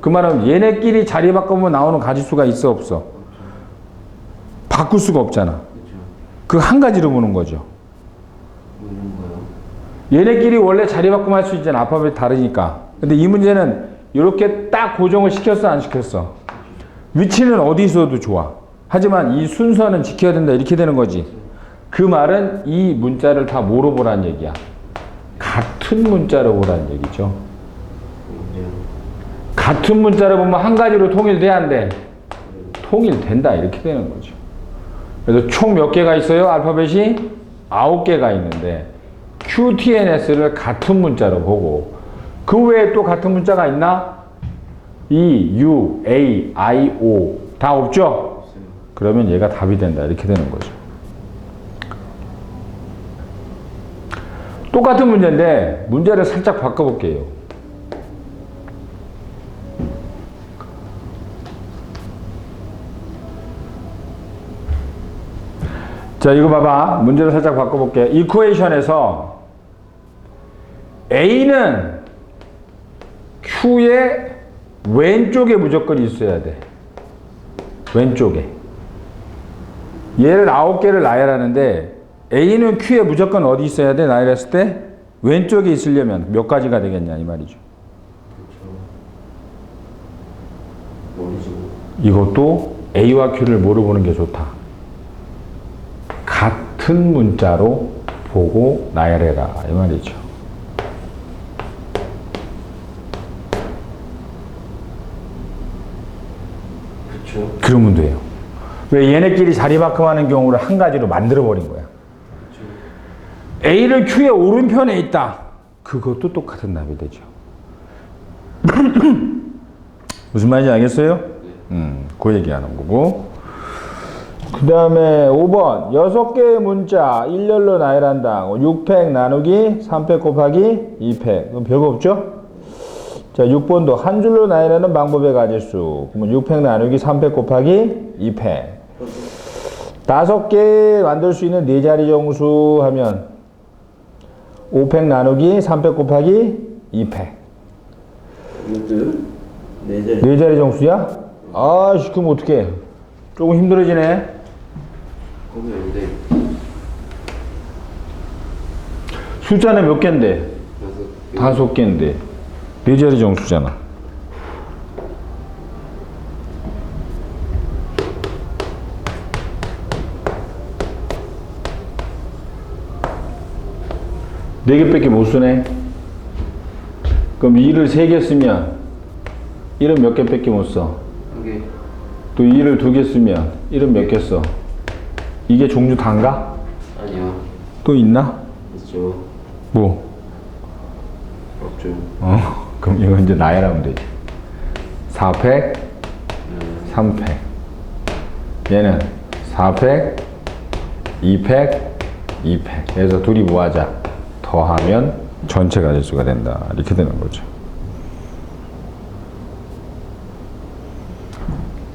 그 말은 얘네끼리 자리 바꾸면 나오는 가지수가 있어 없어? 바꿀 수가 없잖아. 그 한 가지로 보는 거죠. 얘네끼리 원래 자리 바꾸면 할 수 있잖아. 알파벳 다르니까. 근데 이 문제는 이렇게 딱 고정을 시켰어 안 시켰어? 위치는 어디 있어도 좋아. 하지만 이 순서는 지켜야 된다 이렇게 되는 거지. 그 말은 이 문자를 다 뭐로 보라는 얘기야. 같은 문자로 보라는 얘기죠. 같은 문자를 보면 한 가지로 통일돼야 안 돼? 통일된다 이렇게 되는 거죠. 그래서 총 몇 개가 있어요? 알파벳이 아홉 개가 있는데 QTNS를 같은 문자로 보고 그 외에 또 같은 문자가 있나? E, U, A, I, O 다 없죠? 그러면 얘가 답이 된다 이렇게 되는 거죠. 똑같은 문제인데 문제를 살짝 바꿔볼게요. 자 이거 봐봐 문제를 살짝 바꿔볼게. 이쿠에이션에서 A는 Q의 왼쪽에 무조건 있어야 돼. 왼쪽에. 얘를 아홉 개를 나열하는데 A는 Q에 무조건 어디 있어야 돼? 나열했을 때 왼쪽에 있으려면 몇 가지가 되겠냐 이 말이죠. 그렇죠. 이것도 A와 Q를 뭐로 보는 게 좋다. 같은 문자로 보고 나열해라 이 말이죠. 그렇죠. 그러면 돼요. 왜 얘네끼리 자리 바꿈하는 경우를 한 가지로 만들어 버린 거야. A를 Q의 오른편에 있다. 그것도 똑같은 답이 되죠. 무슨 말인지 알겠어요? 음, 그 얘기하는 거고. 그 다음에 5번. 6개의 문자 일렬로 나열한다. 6팩 나누기 3팩 곱하기 2팩. 그럼 별거 없죠? 자, 6번도 한 줄로 나열하는 방법의 가지수. 그러면 6팩 나누기 3팩 곱하기 2팩. 다섯 개 만들 수 있는 네 자리 정수 하면 5팩 나누기 3팩 곱하기 2팩. 이것도요? 네 자리. 정수야? 아, 씨, 그럼 어떡해. 조금 힘들어지네. 거기 근데 숫자는 몇 개인데? 다섯 개. 다섯 개인데. 네 자리 정수잖아. 네 개밖에 못 쓰네. 그럼 2를 세 개 쓰면 1은 몇 개밖에 못 써? 한 개. 또 2를 두 개 쓰면 1은 몇 개 써? 이게 종류 단가? 아니요. 또 있나? 있죠. 뭐? 없죠. 어? 그럼 이거 이제 나열하면 되지. 4팩, 음, 3팩. 얘는 4팩, 2팩, 2팩. 그래서 둘이 뭐하자? 더하면 전체 가지수가 된다. 이렇게 되는 거죠.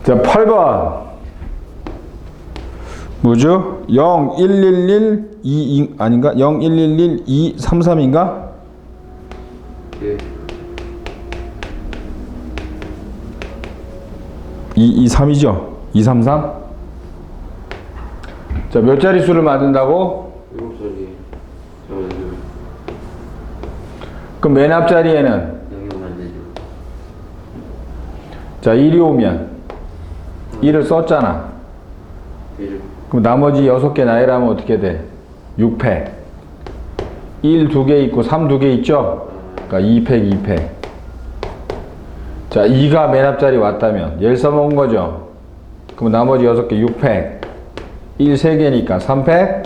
자, 8번. 뭐죠? 0, 1, 1, 1, 2, 2 아닌가? 0, 1, 1, 1, 2, 3, 3인가? 예. 2, 2, 3이죠? 2, 3, 3? 자, 몇 자리 수를 만든다고? 일곱 자리. 저 그럼 맨 앞자리에는. 자, 1이 오면 1을 썼잖아. 되죠. 그럼 나머지 6개 나열하면 어떻게 돼? 6팩. 1두 개 있고 3 두 개 있죠? 그러니까 2팩, 2팩. 자, 2가 맨 앞자리 왔다면 얘를 써먹은 거죠? 그럼 나머지 6개 6팩. 1 3개니까 3팩,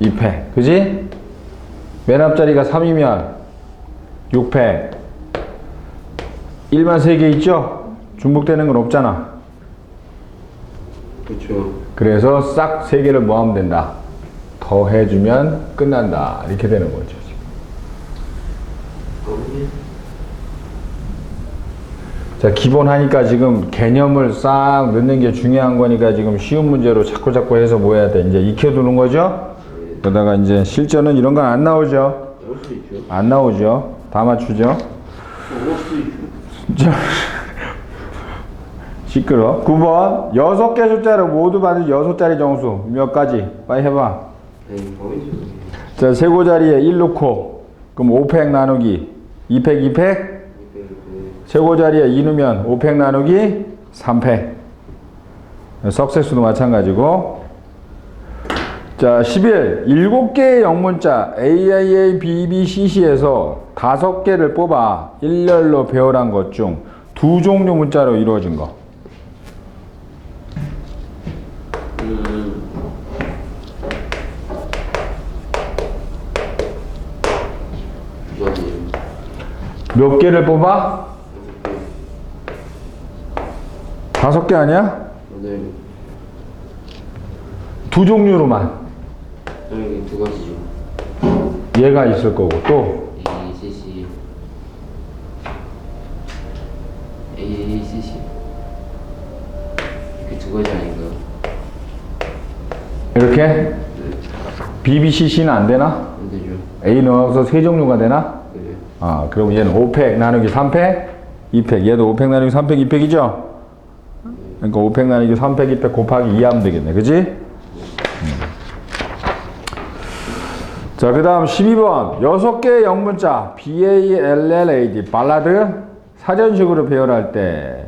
2팩. 그지? 맨 앞자리가 3이면 6팩. 1만 3개 있죠? 중복되는 건 없잖아. 그렇죠. 그래서 싹 세 개를 모으면 된다. 더 해주면 끝난다. 이렇게 되는 거죠. 자, 기본 하니까 지금 개념을 싹 넣는 게 중요한 거니까 지금 쉬운 문제로 자꾸 자꾸 해서 뭐 해야 돼? 이제 익혀두는 거죠? 그러다가 이제 실전은 이런 건 안 나오죠? 안 나오죠? 다 맞추죠? 자, 시끄러. 9번. 여섯 개 숫자를 모두 받은 여섯 자리 정수. 몇 가지? 빨리 해봐. 범위죠 자, 세고 자리에 1 넣고, 그럼 5팩 나누기. 2팩, 2팩. 이렇게 세고 자리에 2 넣으면 5팩 나누기 3팩. 석세수도 마찬가지고. 자, 11. 7개의 영문자 AIA, BBCC에서 5개를 뽑아 일렬로 배열한 것 중 두 종류 문자로 이루어진 거. 몇 개를 뽑아? 다섯 개 아니야? 오늘 두 종류로만. 여기 두 가지죠 얘가 있을 거고 또 ACC ACC 이렇게 두 가지 아닌가요? 이렇게 네 BBCC는 안 되나? 안 되죠 A 넣어서 세 종류가 되나? 그래 아, 그럼 얘는 5팩 나누기 3팩, 2팩. 얘도 5팩 나누기 3팩, 2팩이죠? 그러니까 5팩 나누기 3팩, 2팩 곱하기 2 하면 되겠네. 그지? 음. 자, 그 다음 12번. 6개의 영문자 B-A-L-L-A-D 발라드 사전식으로 배열할 때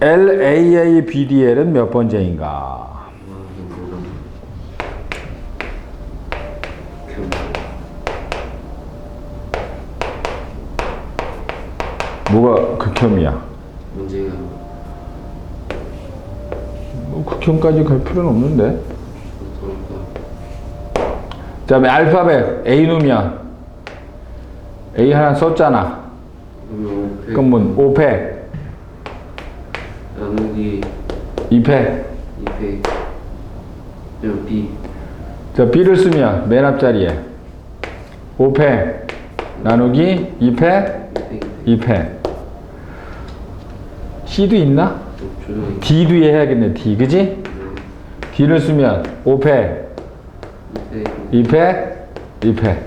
L-A-A-B-D-L은 몇 번째인가? 아 이거 뭐라 뭐가 극혐이야? 문제가. 뭐 극혐까지 갈 필요는 없는데. 그 다음에 알파벳 A 넣으면 A 하나 썼잖아. 그럼 뭐 5팩, 나누기 2팩. 200 그럼 B. 자, B를 쓰면 맨 앞자리에. 5팩 나누기 2팩, 200 2팩. C도 있나? D 뒤에 해야겠네. D, 그지? D를 쓰면 5팩, 200 2팩, 2팩.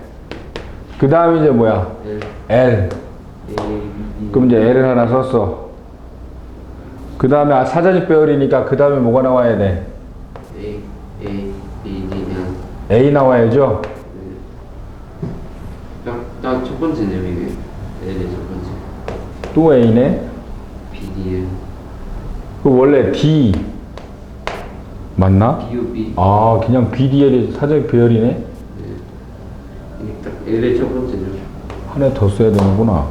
그 다음에 이제 뭐야? L 그럼 이제 L을 하나 썼어. 그 다음에 사전식 배열이니까 그 다음에 뭐가 나와야 돼? A A B D면 A 나와야죠? 딱딱 번째네요 이게 L의 첫 번째 또 A네? D 그 원래 D 맞나? B U B 아 그냥 BDL이 사전식 배열이네? 네. 딱 L의 첫 번째죠 하나 더 써야 되는구나.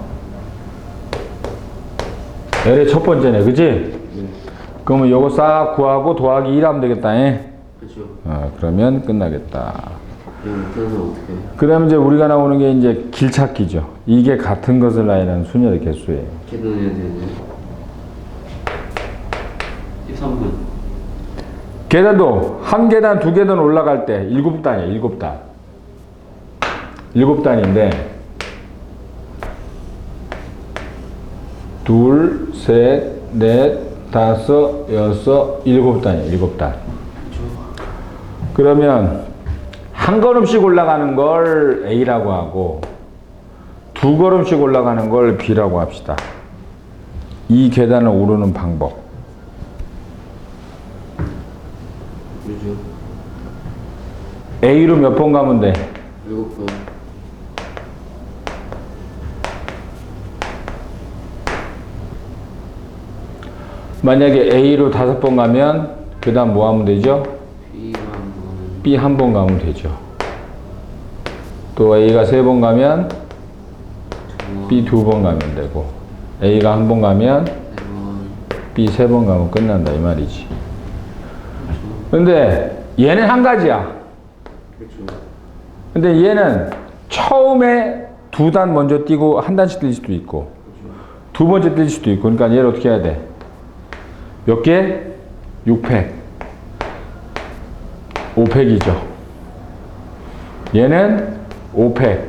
L의 첫 번째네, 그지? 네 그러면 요거 싹 구하고 더하기 1 하면 되겠다. 에? 그렇죠 어, 그러면 끝나겠다. 그럼 그래서 어떻게 해요? 그 다음에 이제 우리가 나오는 게 이제 길찾기죠. 이게 같은 것을 나열하는 수녀의 개수예요. 계산해야 되는데 13분 계단도 한 계단, 두 계단 올라갈 때 일곱 단이에요, 일곱 단. 일곱 단인데 둘, 셋, 넷, 다섯, 여섯, 일곱 단이에요, 일곱 단. 그러면 한 걸음씩 올라가는 걸 A라고 하고 두 걸음씩 올라가는 걸 B라고 합시다. 이 계단을 오르는 방법. 그죠 A로 몇 번 가면 돼? 일곱 번 만약에 A로 다섯 번 가면 그 다음 뭐 하면 되죠? B가 한 번, B 한 번 가면 되죠. 또 A가 세 번 가면 B 두 번 가면 되고 A가 한 번 가면 세 번, B 세 번 가면 끝난다 이 말이지. 근데 얘는 한 가지야. 근데 얘는 처음에 두 단 먼저 뛰고 한 단씩 뛸 수도 있고 두 번째 뛸 수도 있고 그러니까 얘를 어떻게 해야 돼? 몇 개? 6팩. 5팩이죠. 얘는 5팩.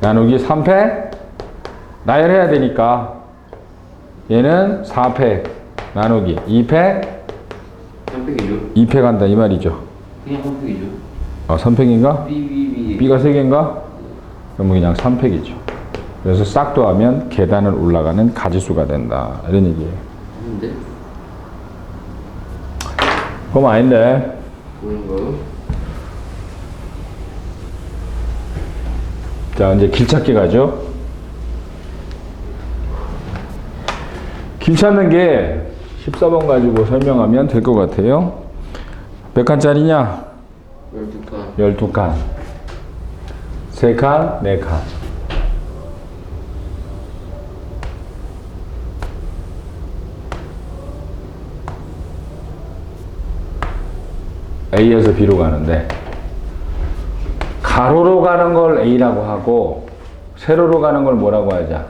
나누기 3팩. 나열해야 되니까 얘는 4팩. 나누기 2팩. 한 팩이죠? 2팩 한다 이 말이죠. 그냥 한 팩이죠. 아 3팩인가? B B B B가 3개인가? 그러면 그냥 3팩이죠 그래서 싹 더하면 계단을 올라가는 가지수가 된다. 이런 얘기예요. 근데 그럼 아닌데. 자, 이제 길 찾기 가죠. 길 찾는 게 14번 가지고 설명하면 될 것 같아요. 몇 칸짜리냐? 12칸 12칸. 3칸, 4칸. A에서 B로 가는데 가로로 가는 걸 A라고 하고 세로로 가는 걸 뭐라고 하자?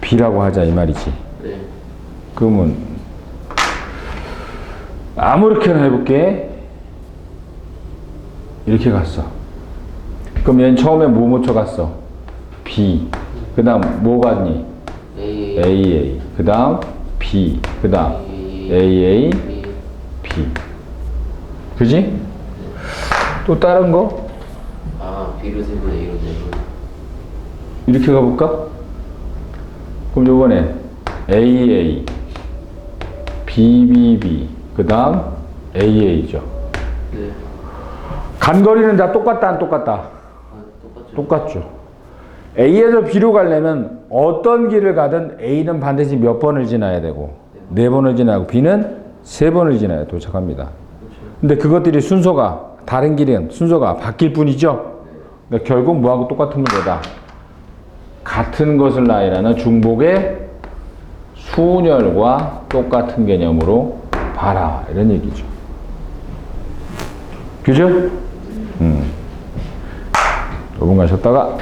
B라고 하자 이 말이지. 네 그러면 아무렇게나 해볼게. 이렇게 갔어. 그럼 얘는 처음에 뭐못 쳐갔어? B. 그 다음 뭐 갔니? A AA. 그 다음 B. 그 다음 AA, B. 그지? 또 다른 거? 아 B로 세고 A로 세고 이렇게 가볼까? 그럼 요번에 AA, BBB, 그 다음 AA죠. 네 간거리는 다 똑같다, 안 똑같다? 아, 똑같죠 똑같죠. A에서 B로 가려면 어떤 길을 가든 A는 반드시 몇 번을 지나야 되고, 네 번을 지나고, B는 세 번을 지나야 도착합니다. 그렇죠 근데 그것들이 순서가, 다른 길은 순서가 바뀔 뿐이죠. 그러니까 결국 뭐하고 똑같은 문제다. 같은 것을 나열하는 중복의 수열과 똑같은 개념으로 봐라. 이런 얘기죠. 그죠? 5분 가셨다가.